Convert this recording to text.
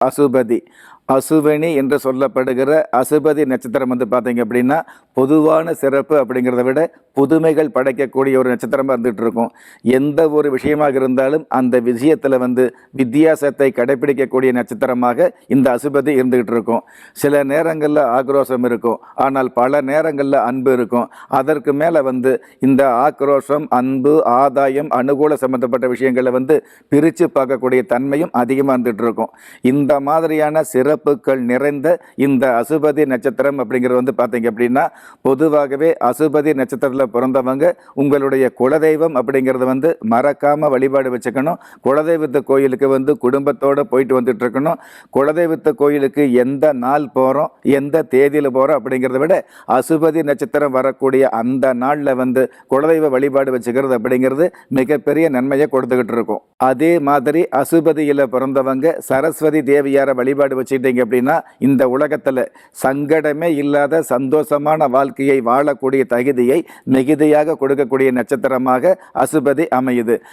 அசுபதி அசுவனி என்று சொல்லப்படுகிற அசுபதி நட்சத்திரம் வந்து பார்த்தீங்க அப்படின்னா பொதுவான சிறப்பு அப்படிங்கிறத விட புதுமைகள் படைக்கக்கூடிய ஒரு நட்சத்திரமாக இருந்துகிட்டு இருக்கும். எந்த ஒரு விஷயமாக இருந்தாலும் அந்த விஷயத்தில் வந்து வித்தியாசத்தை கடைபிடிக்கக்கூடிய நட்சத்திரமாக இந்த அசுபதி இருந்துகிட்டு இருக்கும். சில நேரங்களில் ஆக்ரோஷம் இருக்கும். ஆனால் பல நேரங்களில் அன்பு இருக்கும். அதற்கு மேலே வந்து இந்த ஆக்ரோஷம் அன்பு ஆதாயம் அனுகூல சம்பந்தப்பட்ட விஷயங்களை வந்து பிரித்து பார்க்கக்கூடிய தன்மையும் அதிகமாக இருந்துகிட்டு இருக்கும். இந்த மாதிரியான சிறப்பு சிறப்புகள் நிறைந்த இந்த அசுபதி நட்சத்திரம் அப்படிங்கிறது வந்து பார்த்தீங்க அப்படின்னா பொதுவாகவே அசுபதி நட்சத்திரத்தில் பிறந்தவங்க உங்களுடைய குலதெய்வம் அப்படிங்கிறது வந்து மறக்காமல் வழிபாடு வச்சுக்கணும். குலதெய்வத்து கோயிலுக்கு வந்து குடும்பத்தோடு போயிட்டு வந்துட்டு இருக்கணும். குலதெய்வத்து கோயிலுக்கு எந்த நாள் போகிறோம் எந்த தேதியில் போகிறோம் அப்படிங்கிறத விட அசுபதி நட்சத்திரம் வரக்கூடிய அந்த நாளில் வந்து குலதெய்வ வழிபாடு வச்சுக்கிறது அப்படிங்கிறது மிகப்பெரிய நன்மையை கொடுத்துக்கிட்டு இருக்கும். அதே மாதிரி அசுபதியில் பிறந்தவங்க சரஸ்வதி தேவியாரை வழிபாடு வச்சுக்கிட்டீங்க அப்படின்னா இந்த உலகத்தில் சங்கடமே இல்லாத சந்தோஷமான வாழ்க்கையை வாழக்கூடிய தகுதியை மிகுதியாக கொடுக்கக்கூடிய நட்சத்திரமாக அசுபதி அமையுது.